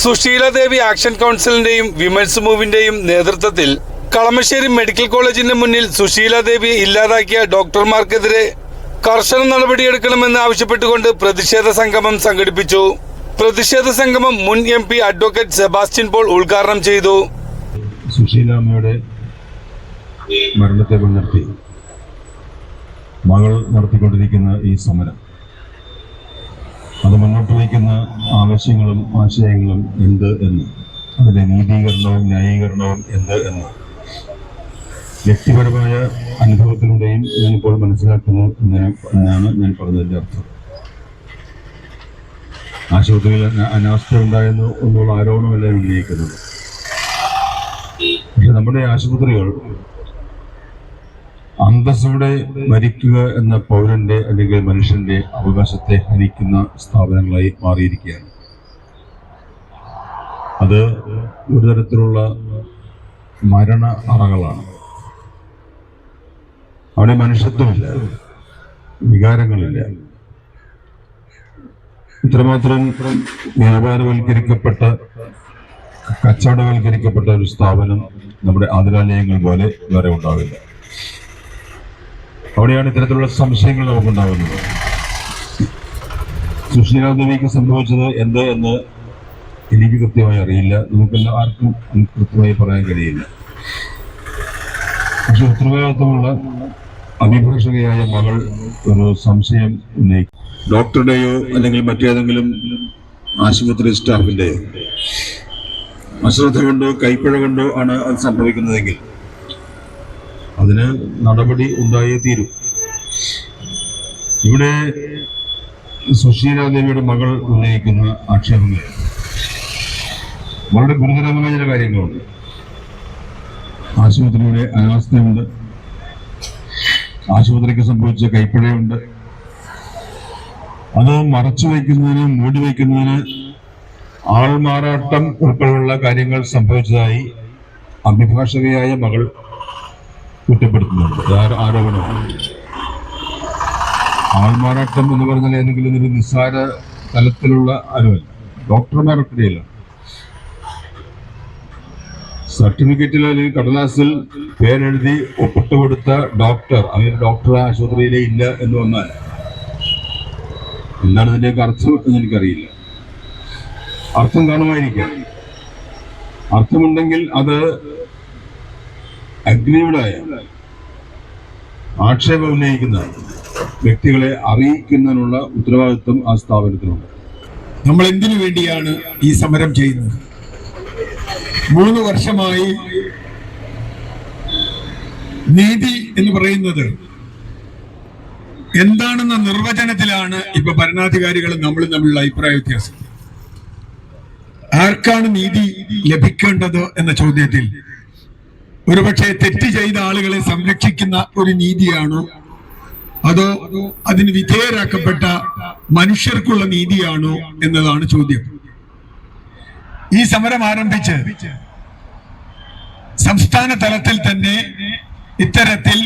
Susheela Devi action കൗൺസിലിന്റെയും women's മൂവിന്റെയും നേതൃത്വത്തിൽ കളമശ്ശേരി മെഡിക്കൽ കോളേജിന്റെ മുന്നിൽ സുശീല ദേവിയെ ഇല്ലാതാക്കിയ ഡോക്ടർമാർക്കെതിരെ കർശന നടപടിയെടുക്കണമെന്ന് ആവശ്യപ്പെട്ടുകൊണ്ട് പ്രതിഷേധ സംഗമം സംഘടിപ്പിച്ചു. പ്രതിഷേധ സംഗമം മുൻ M P advocate Sebastian Paul ഉദ്ഘാടനം ചെയ്തു. സുശീലാമ്മയുടെ മരണത്തെ മുൻനിർത്തി മകൾ നടത്തിക്കൊണ്ടിരിക്കുന്ന ഈ സമരം അത് മുന്നോട്ട് വയ്ക്കുന്ന ആവശ്യങ്ങളും ആശയങ്ങളും എന്ത് എന്ന്? അതിന്റെ നീതീകരണവും ന്യായീകരണവും എന്ത് എന്ന്? വ്യക്തിപരമായ അനുഭവത്തിലൂടെയും ഞാനിപ്പോൾ മനസ്സിലാക്കുന്നു എന്ന് എന്നാണ് ഞാൻ പറഞ്ഞതിന്റെ അർത്ഥം. ആശുപത്രിയിൽ അന- അനാസ്ഥ ഉണ്ടായെന്ന് എന്നുള്ള ആരോപണമല്ല ഉന്നയിക്കുന്നത്. പക്ഷെ നമ്മുടെ ആശുപത്രികൾ അന്തസ്സോടെ മരിക്കുക എന്ന പൗരന്റെ അല്ലെങ്കിൽ മനുഷ്യന്റെ അവകാശത്തെ ഹനിക്കുന്ന സ്ഥാപനങ്ങളായി മാറിയിരിക്കുകയാണ്. അത് ഒരു തരത്തിലുള്ള മരണ അറകളാണ്. അവിടെ മനുഷ്യത്വമില്ല വികാരങ്ങളില്ല. ഇത്രമാത്രം വ്യാപാരവൽക്കരിക്കപ്പെട്ട കച്ചവടവൽക്കരിക്കപ്പെട്ട ഒരു സ്ഥാപനം നമ്മുടെ ആതിരാലയങ്ങൾ പോലെ വേറെ ഉണ്ടാവില്ല. അവിടെയാണ് ഇത്തരത്തിലുള്ള സംശയങ്ങൾ നമുക്കുണ്ടാകുന്നത്. സുശീല ദേവിക്ക് സംഭവിച്ചത് എന്ത് എന്ന് എനിക്ക് കൃത്യമായി അറിയില്ല. നമുക്കെല്ലാം ആർക്കും കൃത്യമായി പറയാൻ കഴിയില്ല. പക്ഷെ ഉത്തരവാദിത്വമുള്ള അഭിഭാഷകയായ മകൾ ഒരു സംശയം ഉന്നയിക്കും. ഡോക്ടറുടെയോ അല്ലെങ്കിൽ മറ്റേതെങ്കിലും ആശുപത്രി സ്റ്റാഫിന്റെയോ? അശ്രദ്ധ കൊണ്ടോ കൈപ്പിഴ കൊണ്ടോ ആണ് അത് സംഭവിക്കുന്നതെങ്കിൽ അതിന് നടപടി ഉണ്ടായേ തീരൂ. ഇവിടെ സുശീല ദേവിയുടെ മകൾ ഉന്നയിക്കുന്ന ആക്ഷേപങ്ങൾ വളരെ ഗുരുതരമായ ചില കാര്യങ്ങളുണ്ട്. ആശുപത്രിയുടെ അനാസ്ഥയുണ്ട്. ആശുപത്രിക്ക് സംഭവിച്ച കൈപ്പിഴയുണ്ട്. അത് മറച്ചു വയ്ക്കുന്നതിന് മൂടി വയ്ക്കുന്നതിന് ആൾമാറാട്ടം ഉൾപ്പെടെയുള്ള കാര്യങ്ങൾ സംഭവിച്ചതായി അഭിഭാഷകയായ മകൾ കുറ്റപ്പെടുത്തുന്നുണ്ട്. ആരോപണമാണ്. ആൾമാറാട്ടം എന്ന് പറഞ്ഞാൽ ഏതെങ്കിലും ഒരു നിസ്സാര തലത്തിലുള്ള അറിവല്ല ഡോക്ടർമാർക്കിടയില്ല സർട്ടിഫിക്കറ്റിൽ അല്ലെങ്കിൽ കടലാസിൽ പേരെഴുതി ഒപ്പിട്ട് കൊടുത്ത ഡോക്ടർ അല്ലെങ്കിൽ ഡോക്ടർ ആശുപത്രിയിലെ ഇല്ല എന്ന് വന്നാൽ എന്താണ് ഇതിന്റെയൊക്കെ അർത്ഥം എന്ന് എനിക്കറിയില്ല. അർത്ഥം കാണുമായിരിക്കാം. അർത്ഥമുണ്ടെങ്കിൽ അത് അഗ്രീവ്ഡായ ആക്ഷേപം ഉന്നയിക്കുന്ന വ്യക്തികളെ അറിയിക്കുന്നതിനുള്ള ഉത്തരവാദിത്വം ആ സ്ഥാപനത്തിനുണ്ട്. നമ്മൾ എന്തിനു വേണ്ടിയാണ് ഈ സമരം ചെയ്യുന്നത്? മൂന്ന് വർഷമായി നീതി എന്ന് പറയുന്നത് എന്താണെന്ന നിർവചനത്തിലാണ് ഇപ്പൊ ഭരണാധികാരികളും നമ്മൾ തമ്മിലുള്ള അഭിപ്രായ വ്യത്യാസം. ആർക്കാണ് നീതി ലഭിക്കേണ്ടത് എന്ന ചോദ്യത്തിൽ ഒരുപക്ഷെ തെറ്റ് ചെയ്ത ആളുകളെ സംരക്ഷിക്കുന്ന ഒരു നീതിയാണോ? അതോ അതിന് വിധേയരാക്കപ്പെട്ട മനുഷ്യർക്കുള്ള നീതിയാണോ എന്നതാണ് ചോദ്യം. ഈ സമരം ആരംഭിച്ച് സംസ്ഥാന തലത്തിൽ തന്നെ ഇത്തരത്തിൽ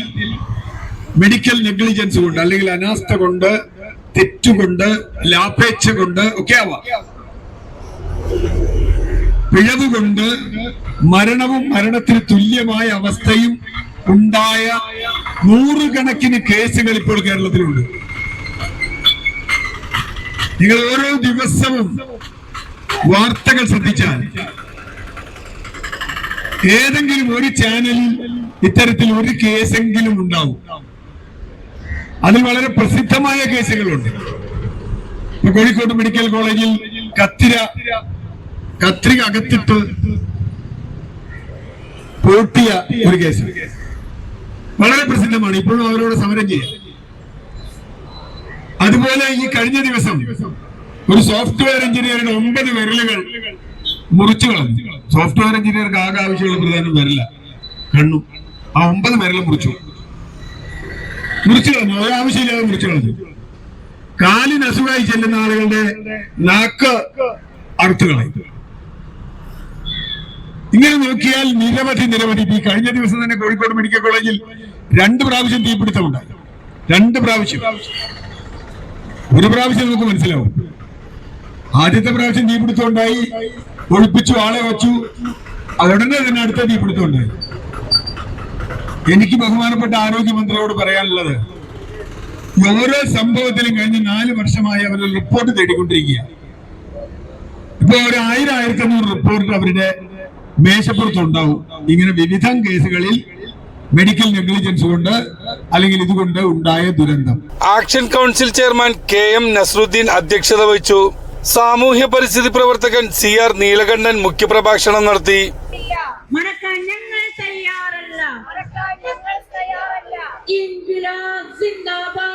മെഡിക്കൽ നെഗ്ലിജൻസ് കൊണ്ട് അല്ലെങ്കിൽ അനാസ്ഥ കൊണ്ട് തെറ്റുകൊണ്ട് ലാഭേച്ഛ കൊണ്ട് ഒക്കെ ആവാം. പിഴവ് കൊണ്ട് മരണവും മരണത്തിന് തുല്യമായ അവസ്ഥയും ഉണ്ടായ നൂറുകണക്കിന് കേസുകൾ ഇപ്പോൾ കേരളത്തിലുണ്ട്. നിങ്ങൾ ഓരോ ദിവസവും വാർത്തകൾ ശ്രദ്ധിച്ചാൽ ഏതെങ്കിലും ഒരു ചാനലിൽ ഇത്തരത്തിൽ ഒരു കേസെങ്കിലും ഉണ്ടാവും. അതിൽ വളരെ പ്രസിദ്ധമായ കേസുകളുണ്ട്. കോഴിക്കോട് മെഡിക്കൽ കോളേജിൽ കത്തിര കത്രിക അകത്തിട്ട് പൂട്ടിയ ഒരു കേസ് വളരെ പ്രസിദ്ധമാണ്. ഇപ്പോഴും അവരോട് സമരം ചെയ്യാം. അതുപോലെ ഈ കഴിഞ്ഞ ദിവസം ഒരു സോഫ്റ്റ്വെയർ എഞ്ചിനീയറുടെ ഒമ്പത് വിരലുകൾ മുറിച്ചു കളഞ്ഞു. സോഫ്റ്റ്വെയർ എഞ്ചിനീയർക്ക് ആകെ ആവശ്യമുള്ള പ്രധാനം വരില്ല കണ്ണു. ആ ഒമ്പത് വിരൽ മുറിച്ചു. മുറിച്ചു കളഞ്ഞു. ഒരാവശ്യമില്ലാതെ മുറിച്ചു കളഞ്ഞു. കാലിന് അസുഖമായി ചെല്ലുന്ന ആളുകളുടെ നാക്ക് അറുത്തു കളയും. ഇങ്ങനെ നോക്കിയാൽ നിരവധി നിരവധി ഈ കഴിഞ്ഞ ദിവസം തന്നെ കോഴിക്കോട് മെഡിക്കൽ കോളേജിൽ രണ്ട് പ്രാവശ്യം തീപിടുത്തമുണ്ടായി. രണ്ട് പ്രാവശ്യം. ഒരു പ്രാവശ്യം നമുക്ക് മനസ്സിലാവും. ആദ്യത്തെ പ്രാവശ്യം തീപിടുത്തം ഉണ്ടായി ഒളിപ്പിച്ചു ആളെ വച്ചു. അതുടനെ തന്നെ അടുത്ത തീപിടുത്തം ഉണ്ടായി എനിക്ക് ബഹുമാനപ്പെട്ട ആരോഗ്യമന്ത്രിയോട് പറയാനുള്ളത് ഓരോ സംഭവത്തിലും കഴിഞ്ഞ നാല് വർഷമായി അവരുടെ റിപ്പോർട്ട് തേടിക്കൊണ്ടിരിക്കുക ഇപ്പൊ ഒരു ആയിരം ആയിരത്തി അഞ്ഞൂറ് റിപ്പോർട്ട് അവരുടെ മേശപ്പുറത്തുണ്ടാവും. ഇങ്ങനെ വിവിധ കേസുകളിൽ മെഡിക്കൽ നെഗ്ലിജൻസ് കൊണ്ട് അല്ലെങ്കിൽ ഇതുകൊണ്ട് ഉണ്ടായ ദുരന്തം. Action council chairman K M Nazaruddin അധ്യക്ഷത വഹിച്ചു. സാമൂഹ്യ പരിസ്ഥിതി പ്രവർത്തകൻ സി ആർ നീലകണ്ഠൻ മുഖ്യപ്രഭാഷണം നടത്തി. ഇൻക്ലാബ് സിന്ദാബാദ്